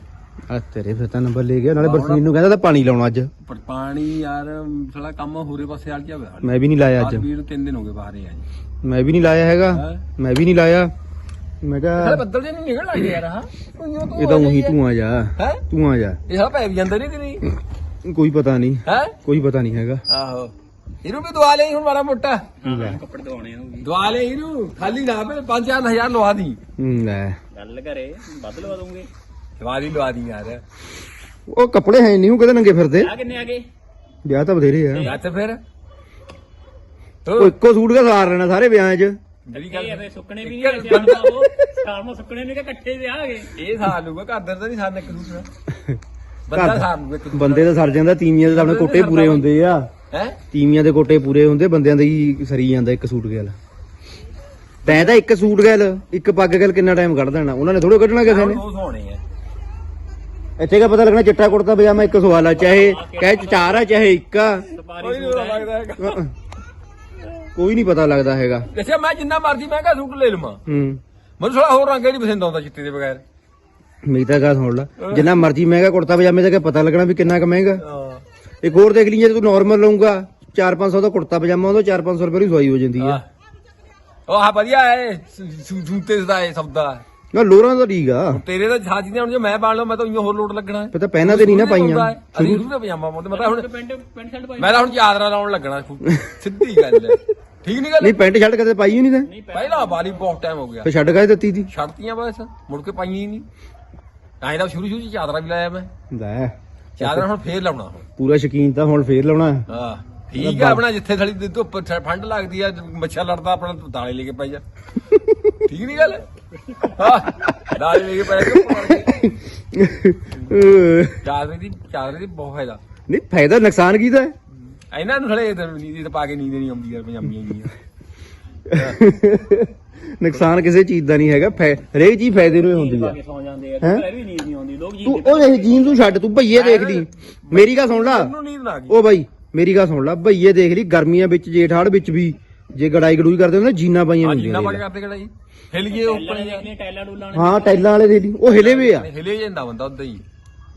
ਆ ਤੇਰੇ ਫਿਰ ਤਾਂ ਨੰਬਰ ਲੈ ਗਿਆ ਨਾਲੇ ਬਰਸੀਨ ਨੂੰ ਕਹਿੰਦਾ ਤਾਂ ਪਾਣੀ ਲਾਉਣਾ ਅੱਜ। ਪਰ ਪਾਣੀ ਯਾਰ ਸਾਲਾ ਕੰਮ ਹੋਰੇ ਪਾਸੇ ਆਲ ਗਿਆ ਹੋਇਆ। ਮੈਂ ਵੀ ਨਹੀਂ ਲਾਇਆ ਅੱਜ। ਵੀਰ ਤਿੰਨ ਦਿਨ ਹੋ ਗਏ ਬਾਹਰ ਹੀ ਆ ਜੀ ਮੈਂ ਵੀ ਨਹੀਂ ਲਾਇਆ ਹੈਗਾ? ਮੈਂ ਵੀ ਨਹੀਂ ਲਾਇਆ। ਮੈਂ ਕਿਹਾ ਸਾਲੇ ਬੱਦਲ ਜੇ ਨਹੀਂ ਨਿਕਲ ਲੱਗ ਯਾਰ ਹਾਂ? ਇਹ ਤਾਂ ਉਹੀ ਤੂੰ ਆ ਜਾ। ਹੈ? ਤੂੰ ਆ ਜਾ। ਇਹ ਸਾਲਾ ਪੈ ਵੀ ਜਾਂਦਾ ਨਹੀਂ ਕਿ ਨਹੀਂ ਕੋਈ ਪਤਾ ਨਹੀਂ। ਹੈ? ਕੋਈ ਪਤਾ ਨਹੀਂ ਹੈਗਾ। ਆਹੋ। ਇਹਨੂੰ ਵੀ ਦਵਾ ਲਈ ਹੁਣ ਮਾਰਾ ਮੋਟਾ। ਕੱਪੜੇ ਧੋਣੇ ਨੂੰ ਦਵਾ ਲੈ ਇਹਨੂੰ। ਖਾਲੀ ਨਾ ਪੇ 5-4000 ਲਵਾ ਦੀ। ਲੈ। ਗੱਲ ਕਰੇ ਵੱਧ ਲਵਾ ਦੂੰਗੇ ਲਵਾ ਦੀ ਲਵਾ ਦੀ ਯਾਰ। ਉਹ ਕੱਪੜੇ ਹੈ ਨਹੀਂ ਉਹ ਕਿਤੇ ਨੰਗੇ ਫਿਰਦੇ? ਆ ਕਿੰਨੇ ਆ ਗਏ? ਵਿਆਹ ਤਾਂ ਬਥੇਰੇ ਆ। ਤੇ ਫਿਰ। ਉਹ ਇੱਕੋ ਸੂਟ ਦਾ ਸਾਰ ਲੈਣਾ ਸਾਰੇ ਵਿਆਹਾਂ 'ਚ। ਇਹ ਗੱਲ ਐਵੇਂ ਸੁੱਕਣੇ ਵੀ ਨਹੀਂ ਸਿਆਲ ਪਾਓ ਸਿਆਲ ਮਾ ਸੁੱਕਣੇ ਨਹੀਂ ਕਿ ਇਕੱਠੇ ਵਿਆਹ ਗਏ। ਇਹ ਸਾਲ ਲੂਗਾ ਘਰ ਦਾ ਤਾਂ ਨਹੀਂ ਸਾਲ ਇੱਕ ਦੂਸਰਾ ਬੰਦਾ ਸਾਲ ਲੂਗਾ ਇੱਕ ਬੰਦੇ ਦਾ ਸਰ ਜਾਂਦਾ ਤੀਵੀਆਂ ਦੇ ਤਾਂ ਆਪਣੇ ਕੋਟੇ ਪੂਰੇ ਹੁੰਦੇ ਆ। ਹੈ? ਤੀਵੀਆਂ ਦੇ ਕੋਟੇ ਪੂਰੇ ਹੁੰਦੇ ਬੰਦਿਆਂ ਦੇ ਹੀ ਸਰੀ ਜਾਂਦਾ ਇੱਕ ਸੂਟ ਗੱਲ। ਤੈਂ ਤਾਂ ਇੱਕ ਸੂਟ ਗੱਲ ਇੱਕ ਪੱਗ ਗੱਲ ਕਿੰਨਾ ਟਾਈਮ ਕੱਢ ਦੇਣਾ। ਉਹਨਾਂ ਨੇ ਥੋੜੋ ਕੱਢਣਾ ਕਿਸੇ ਨੇ। ਦੋ ਸੋਹਣੇ ਆ। ਇੱਥੇ ਕਾ ਪਤਾ ਲੱਗਣਾ ਚਿੱਟਾ ਕੁੜਤਾ ਪਜਾਮਾ ਇੱਕ ਸਵਾਲ ਆ ਚਾਹੇ ਕਹੇ ਚਾਰ ਆ ਚਾਹੇ ਇੱਕ ਆ। ਕੋਈ ਨਹੀਂ ਲੱਗਦਾ ਹੈਗਾ। ਅਹ, ਕੋਈ ਨਹੀਂ ਪਤਾ ਲੱਗਦਾ ਹੈਗਾ। ਦੱਸਿਆ ਮੈਂ ਜਿੰਨਾ ਮਰਜ਼ੀ ਮਹਿੰਗਾ ਸੂਟ ਲੈ ਲਵਾਂ। ਹੂੰ। ਮੈਨੂੰ ਸਾਲਾ ਹੋਰ ਰੰਗ ਹੀ ਨਹੀਂ ਪਸੰਦ ਆਉਂਦਾ ਚਿੱਟੇ ਦੇ ਬਗੈਰ। ਮੇਰੀ ਤਾਂ ਗੱਲ ਸੁਣ ਲੈ। ਜਿੰਨਾ ਮਰਜ਼ੀ ਮਹਿੰਗਾ ਕੁੜਤਾ ਪਜਾਮੇ ਦਾ ਕਿ ਪਤਾ ਲੱਗਣਾ ਵੀ ਕਿੰਨਾ ਕੁ ਮਹਿੰਗਾ। ਹਾਂ। ਇੱਕ ਹੋਰ ਦੇਖ ਲਈ ਜੇ ਤੂੰ ਨਾਰਮਲ ਲਊਗਾ 4-500 ਦਾ ਕੁੜਤਾ ਪਜਾਮਾ ਉਹਦਾ 4-500 ਰੁਪਏ ਦੀ ਸਵਾਈ ਹੋ ਜਾਂਦੀ ਆ। ਉਹ ਆ ਵਧੀਆ ਹੈ ਜੂਤੇ ਦਾ ਇਹ ਸੌਦਾ। ਨਾ ਲੋਰਾਂ ਦਾ ਠੀਕ ਆ। ਤੇਰੇ ਤਾਂ ਸਾਜੀ ਨੇ ਹੁਣ ਜੇ ਮੈਂ ਪਾਣ ਲਵਾਂ ਮੈਂ ਤਾਂ ਉਈਓ ਹੋਰ ਲੋਡ ਲੱਗਣਾ ਹੈ। ਫਿਰ ਤਾਂ ਪਹਿਨਾਂ ਤੇ ਨਹੀਂ ਨਾ ਪਾਈਆਂ। ਅਰੀ ਸ਼ੁਰੂ ਦਾ ਪਜਾਮਾ ਪਾਉਂਦੇ ਮੈਂ ਤਾਂ ਹੁਣ ਪੈਂਟ ਪੈਂਟ ਸ਼ਰਟ ਪਾਈ। ਮੈਂ ਤਾਂ ਹੁਣ ਚਾਦਰਾ ਲਾਉਣ ਲੱਗਣਾ ਸਿੱਧੀ ਗੱਲ ਹੈ। ਠੀਕ ਨਹੀਂ ਗੱਲ? ਨਹੀਂ ਪੈਂਟ ਸ਼ਰਟ ਕਦੇ ਪਾਈ ਹੀ ਨਹੀਂ ਤੈਂ ਪਹਿਲਾਂ ਬਾਲੀ ਬਹੁਤ ਟਾਈਮ ਹੋ ਗਿਆ। ਫਿਰ ਛੱਡ ਕਾਹਦੇ ਦਿੱਤੀ ਦੀ। ਛੱਡਤੀਆਂ ਬਸ ਮੁੜ ਕੇ ਪਾਈਆਂ ਹੀ ਨਹੀਂ ਐਂ ਤਾਂ ਸ਼ੁਰੂ ਸ਼ੁਰੂ ਚ ਚਾਦਰਾ ਵੀ ਲਾਇਆ ਮੈਂ। ਲੈ। ਚਾਦਰਾ ਹੁਣ ਫੇਰ ਲਾਉਣਾ। ਪੂਰਾ ਸ਼ਕੀਨ ਤਾਂ ਹੁਣ ਫੇਰ ਲਾਉਣਾ ਹਾਂ। ਠੀਕ ਆ ਆਪਣਾ ਜਿੱਥੇ ਥਲੀ ਦੇ ਧੁੱਪ ਠੰਡ ਲੱਗਦੀ ਆ ਮੱਛਰ ਲੜਦਾ ਆਪਣਾ ਦਾਲੇ ਲੈ ਕੇ ਪਾਈ ਜਾ। ਠੀਕ ਨਹੀਂ ਗੱਲ? ਹਾਂ। ਦਾਲੇ ਲੈ ਕੇ ਪਾਈ ਜਾ ਅਹ, ਚਾਦਰੇ ਦੀ ਚਾਦਰੇ ਦੀ ਬਹੁਤ ਫਾਇਦਾ। ਨਹੀਂ ਫਾਇਦਾ ਨੁਕਸਾਨ ਕੀ ਦਾ ਹੈ? ਇਹਨਾਂ ਨੂੰ ਥਲੇ ਨੀਂਦ ਤਾਂ ਪਾ ਕੇ ਨੀਂਦ ਨਹੀਂ ਆਉਂਦੀ ਯਾਰ ਪੰਜਾਬੀਆਂ ਦੀਆਂ ਨੁਕਸਾਨ ਕਿਸੇ ਚੀਜ਼ ਦਾ ਨਹੀਂ ਹੈਗਾ ਹਰੇਕ ਚੀਜ਼ ਫਾਇਦੇ ਨੂੰ ਹੀ ਹੁੰਦੀ ਪਾ ਆ ਕੇ ਸੌ ਜਾਂਦੇ ਆ ਹੈਂ? ਘਰੇ ਵੀ ਨੀਂਦ ਨਹੀਂ ਆਉਂਦੀ ਲੋਕ ਜੀ ਤੂੰ ਉਹ ਇਹ ਜੀਨ ਤੂੰ ਛੱਡ ਤੂੰ ਭਈਏ ਦੇਖ ਲਈ ਮੇਰੀ ਗੱਲ ਸੁਣ ਲਾ। ਉਹਨੂੰ ਨੀਂਦ ਨਾ ਆ ਗਈ। ਉਹ ਬਾਈ ਮੇਰੀ ਗੱਲ ਸੁਣ ਲਾ। ਭਈਏ ਦੇਖ ਲਈ ਗਰਮੀਆਂ ਵਿੱਚ ਜੇਠਾੜ ਵਿੱਚ ਵੀ ਜੇ ਗੜਾਈ ਗੜੂਈ ਕਰਦੇ ਹੁੰਦੇ ਨਾ ਜੀਨਾ ਪਾਈਆਂ ਹੁੰਦੀਆਂ ਜਿੰਨਾ ਨੇ ਕੇ ਕਰਦੇ ਕਿਹੜਾ ਜੀ ਹਿਲ ਗਏ ਉੱਪਰ। ਦੇਖਨੇ ਟੈਲਾਂ ਡੂਲਾਂ ਹਾਂ ਟਾਈਲਾਂ ਵਾਲੇ ਦੇ ਲਈ ਉਹ ਹਿਲੇ ਵੇ ਆ। ਹਿਲੇ ਜਾਂਦਾ ਬੰਦਾ ਉਦਾਂ ਹੀ।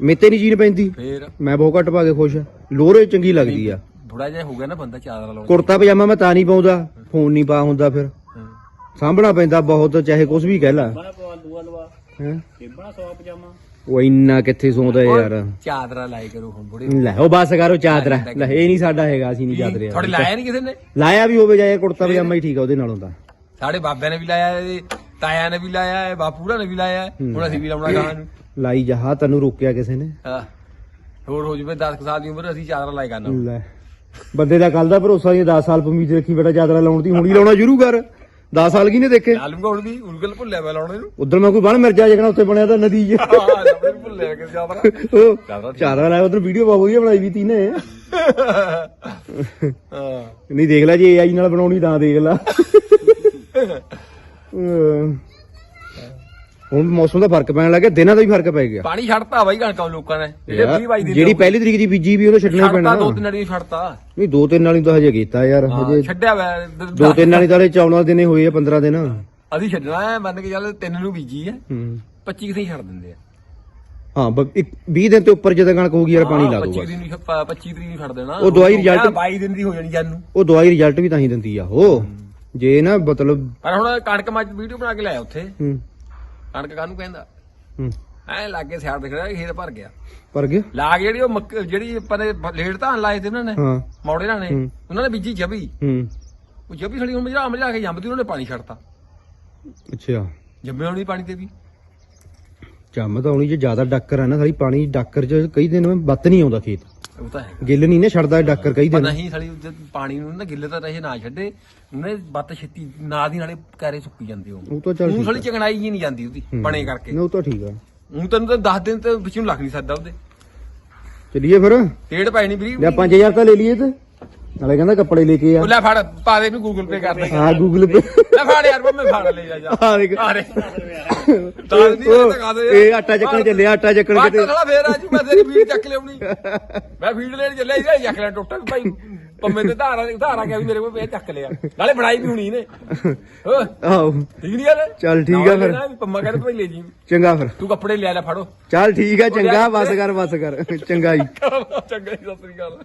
ਮੇਤੇ ਨਹੀਂ ਜੀਨ ਪੈਂਦੀ। ਫੇਰ। ਮੈਂ ਬਹੁਤ ਘੱਟ ਪਾ ਕੇ ਖੁਸ਼ ਆ। ਲੋਰੇ ਚੰਗੀ ਲੱਗਦੀ ਆ। ਥੋੜਾ ਜਿਹਾ ਹੋ ਗਿਆ ਨਾ ਬੰਦਾ ਚਾਦਰਾ ਲਾਉਣ ਕੁੜਤਾ ਪਜਾਮਾ ਮੈਂ ਤਾਂ ਨਹੀਂ ਪਾਉਂਦਾ। ਫੋਨ ਨਹੀਂ ਪਾ ਹੁੰਦਾ ਫਿਰ। ਹਾਂ। ਸਾਂਭਣਾ ਪੈਂਦਾ ਬਹੁਤ ਚਾਹੇ ਕੁਝ ਵੀ ਕਹਿ ਲਾ। ਬਣਾ ਪਵਾ ਦੂਆ ਲਵਾ। ਹੈਂ? ਤੇ ਬਣਾ ਸਵਾ ਪਜਾਮਾ। ਉਹ ਇੰਨਾ ਕਿੱਥੇ ਸੌਂਦਾ ਯਾਰ। ਚਾਦਰਾ ਲਾਈ ਕਰੋ ਹੁਣ ਬੁੜੇ ਲੈ ਉਹ ਬਸ ਕਰੋ ਚਾਦਰਾ। ਲੈ ਇਹ ਨਹੀਂ ਸਾਡਾ ਹੈਗਾ ਅਸੀਂ ਨਹੀਂ ਚਾਦਰੇ ਥੋੜੇ ਲਾਇਆ ਨਹੀਂ ਕਿਸੇ ਨੇ? ਲਾਇਆ ਵੀ ਹੋਵੇ ਜਾਏ ਕੁੜਤਾ ਪਜਾਮਾ ਹੀ ਠੀਕ ਆ ਉਹਦੇ ਨਾਲੋਂ ਤਾਂ। ਸਾਡੇ ਬਾਬਿਆਂ ਨੇ ਵੀ ਲਾਇਆ ਤਾਇਆ ਨੇ ਵੀ ਲਾਇਆ ਹੈ ਬਾਪੂੜਾ ਨੇ ਵੀ ਲਾਇਆ ਹੁਣ ਅਸੀਂ ਵੀ ਲਾਉਣਾ ਗਾਂ ਨੂੰ। ਲਾਈ ਜਹਾ ਤੈਨੂੰ ਰੋਕਿਆ ਕਿਸੇ ਨੇ? ਹਾਂ। ਹੋਰ ਹੋ ਜਵੇ 10 ਸਾਲ ਦੀ ਉਮਰ ਅਸੀਂ ਚਾਦਰਾ ਲਾਈ ਕਰਨਾ। ਲੈ। ਬੰਦੇ ਦਾ ਕੱਲ ਦਾ ਭਰੋਸਾ ਨਹੀਂ 10 ਸਾਲ ਉਮੀਦ ਰੱਖੀ ਬੇਟਾ ਚਾਦਰਾ ਲਾਉਣ ਦੀ ਹੁਣੀ ਲਾਉਣਾ ਸ਼ੁਰੂ ਕਰ। 10 ਸਾਲ ਕੀ ਨੇ ਦੇਖੇ? ਲਾ ਲੂੰਗਾ ਹੁਣ ਵੀ ਉਲਗਲ ਭੁੱਲਿਆ ਮੈਂ ਲਾਉਣੇ ਨੂੰ। ਉਧਰ ਮੈਂ ਕੋਈ ਬਣ ਮਿਰਜਾ ਜਗਣਾ ਉੱਤੇ ਬਣਿਆ ਤਾਂ ਨਦੀ 'ਚ ਹਾਂ ਲੱਭੇ ਭੁੱਲਿਆ ਕਿ ਉਹ ਚਾਦਰਾ ਲਾਇਆ ਉਧਰ ਵੀਡੀਓ ਬਹੁਤ ਵਧੀਆ ਬਣਾਈ ਵੀ ਤੀ ਨੇ ਹਾਂ। ਨਹੀਂ ਦੇਖ ਲੈ ਜੇ AI ਨਾਲ ਬਣਾਉਣੀ ਤਾਂ ਦੇਖ ਲੈ। ਹੁਣ ਮੌਸਮ ਦਾ ਫ਼ਰਕ ਪੈਣ ਲੱਗਾ ਦਿਨਾਂ ਦਾ ਵੀ ਫ਼ਰਕ ਪੈ ਗਿਆ। ਪਾਣੀ ਛੱਡਤਾ ਬਾਈ ਕਣਕਾਂ ਨੂੰ ਲੋਕਾਂ ਨੇ ਜਿਹੜੇ ਯਾਰ, 20 22 ਦਿਨ ਜਿਹੜੀ ਪਹਿਲੀ ਤਰੀਕ ਦੀ ਬੀਜੀ ਵੀ ਉਹਨੂੰ ਛੱਡਣਾ ਹੀ ਪੈਣਾ ਛੱਡਤਾ ਦੋ ਤਿੰਨ ਵਾਰੀ ਛੱਡਤਾ। ਨਹੀਂ ਦੋ ਤਿੰਨ ਵਾਲੀ ਤਾਂ ਹਜੇ ਕੀਤਾ ਯਾਰ ਹਜੇ ਛੱਡਿਆ ਵਾ ਦੋ ਤਿੰਨ ਵਾਲੀ ਤਾਂ ਹਲੇ 14 ਦਿਨੇ ਹੋਏ ਆ 15 ਦਿਨ। ਅਸੀਂ ਛੱਡਣਾ ਹੈ ਮੰਨ ਕੇ ਚੱਲ ਤਿੰਨ ਨੂੰ ਬੀਜੀ ਹੈ ਹੂੰ। 25 ਕਿਥੇ ਛੱਡ ਦਿੰਦੇ ਆ। ਹਾਂ ਬ- ਇੱਕ 20 ਦਿਨ ਤੇ ਉੱਪਰ ਜਦੋਂ ਕਣਕ ਹੋਊਗੀ ਯਾਰ ਪਾਣੀ ਲਾ 25 ਦੂਗਾ ਦਿਨ ਨੂੰ 25 ਤਰੀਕ ਨੂੰ ਛੱਡ ਦੇਣਾ। ਉਹ ਦਵਾਈ result- 22 ਦਿਨ ਦੀ ਹੋ ਜਾਣੀ ਜਾਨੂੰ ਉਹ ਦਵਾਈ ਰਿਜ਼ਲਟ ਵੀ ਤਾਂ ਹੀ ਦਿੰਦੀ ਆ ਉਹ। ਜੇ ਨਾ ਮਤਲਬ ਪਰ ਹੁਣ ਕਣਕ ਮੱਝ ਵੀਡੀਓ ਬਣਾ ਕੇ ਲਾਇਆ ਉੱਥੇ। ਹੂੰ। ਕਣਕ ਕਾਹਨੂੰ ਕਹਿੰਦਾ? ਹੂੰ। ਐ ਲਾਗੇ ਸਾਈਡ ਦਿਖ ਰਿਹਾ ਖੇਤ ਭਰ ਗਿਆ। ਪਰ ਗਿਆ? ਲਾਗ ਜਿਹੜੀ ਉਹ ਮੱਕ- ਜਿਹੜੀ ਨੇ ਲੇਟ ਧਾਨ ਲਾਏ ਤੇ ਉਹਨਾਂ ਨੇ ਹਾਂ। ਮੌੜੇ ਨਾਲ ਨੇ। ਉਹਨਾਂ ਨੇ ਬੀਜੀ ਜਬੀ ਹੂੰ। ਉਹ ਜਬੀ ਥੜੀ ਹੁਣ ਮਜਾ ਮਜਾ ਕੇ ਜੰਮਦੀ ਉਹਨੇ ਪਾਣੀ ਛੱਡਤਾ। ਅੱਛਾ। ਜੰਮੇ ਹੋਣੀ ਪਾਣੀ ਤੇ ਵੀ। ਚੰਮ ਤਾਂ ਆਉਣੀ ਜੇ ਜ਼ਿਆਦਾ ਡੱਕਰ ਆ ਨਾ ਸਾਰੀ ਪਾਣੀ ਡੱਕਰ ਚ ਕਈ ਦਿਨ ਬੱਤ ਨਹੀਂ ਆਉਂਦਾ ਖੇਤ। ਉਹ ਤਾਂ ਹੈ ਗਿੱਲ ਨਹੀਂ ਨਾ ਛੱਡਦਾ ਡੱਕਰ ਪਰ ਦਿਨ ਨਹੀਂ ਸਾਲੀ ਪਾਣੀ ਨੂੰ ਨਾ ਗਿੱਲੇ ਤਾਂ ਰਹੇ ਨਾ ਛੱਡੇ ਉਹਨੇ ਬੱਤ ਛੇਤੀ ਨਾਲ ਦੀ ਨਾਲੇ ਕਾਰੇ ਸੁੱਕੀ ਜਾਂਦੇ ਉਹ। ਉਹ ਤਾਂ ਚੱਲ ਉਹ ਠੀਕ ਸਾਲੀ ਚੰਗਣਾਈ ਜੀ ਨਹੀਂ ਜਾਂਦੀ ਉਹਦੀ। ਬਣੇ ਕਰਕੇ। ਨਾ ਉਹ ਤਾਂ ਠੀਕ ਆ। ਉਹ ਤੈਨੂੰ ਤਾਂ 10 ਦਿਨ ਤੇ ਵਿੱਚ ਨੂੰ ਲੱਗ ਨਹੀਂ ਸਕਦਾ ਉਹਦੇ। ਚੱਲੀਏ ਫਿਰ। ਡੇਢ ਪੈ ਨਹੀਂ ਬਰੀ ਲੈ 5000 ਤਾਂ ਲੈ ਲਈਏ ਤੇ। ਨਾਲੇ ਕਹਿੰਦਾ ਕੱਪੜੇ ਲੈ ਕੇ ਆ। ਉਹ ਲੈ ਫੜ ਪਾ ਦੇ ਨੂੰ ਗੂਗਲ ਪੇ ਕਰ ਦੇ। ਹਾਂ ਗੂਗਲ ਪੇ ਲੈ ਫੜ ਯਾਰ ਮੈਂ ਫੜ ਲੈ ਜਾ ਜਾ। ਆ ਦੇਖ। ਆ ਰੇ ਦੱਸ ਦੀ ਇਹ ਤਾਂ ਦੇ ਇਹ ਆਟਾ ਚੱਕਣ ਚੱਲਿਆ ਆਟਾ ਚੱਕਣ ਆਟਾ ਕਿਤੇ ਸਾਲਾ ਫੇਰ ਆਜੂ ਮੈਂ ਤੇਰੀ ਫੀਡ ਚੱਕ ਲਿਆਉਣੀ। ਮੈਂ ਫੀਡ ਲੈਣ ਚੱਲਿਆ ਇਹਦਾ ਚੱਕ ਲਿਆ ਟੁੱਟਾ ਵੀ ਭਾਈ। ਪੰਮੇ ਤੇ ਧਾਰਾ ਧਾਰਾ ਗਿਆ ਵੀ ਮੇਰੇ ਕੋਲ ਇਹ ਚੱਕ ਲਿਆ। ਨਾਲੇ ਬਣਾਈ ਵੀ ਹੋਣੀ ਨੇ। ਆਹੋ। ਠੀਕ ਨਹੀਂ ਗੱਲ ਚੱਲ ਠੀਕ ਆ ਫਿਰ। ਵੀ ਪੰਮਾ ਕਹਿੰਦਾ ਭਾਈ ਲੈ ਜੀ। ਚੰਗਾ ਫਿਰ। ਤੂੰ ਕੱਪੜੇ ਲਿਆ ਲੈ ਫੜੋ। ਚੱਲ ਠੀਕ ਆ ਚੰਗਾ ਬਸ ਕਰ ਬਸ ਕਰ। ਚੰਗਾ ਜੀ। ਚੰਗਾ ਜੀ, ਸਤਿ ਸ੍ਰੀ ਅਕਾਲ।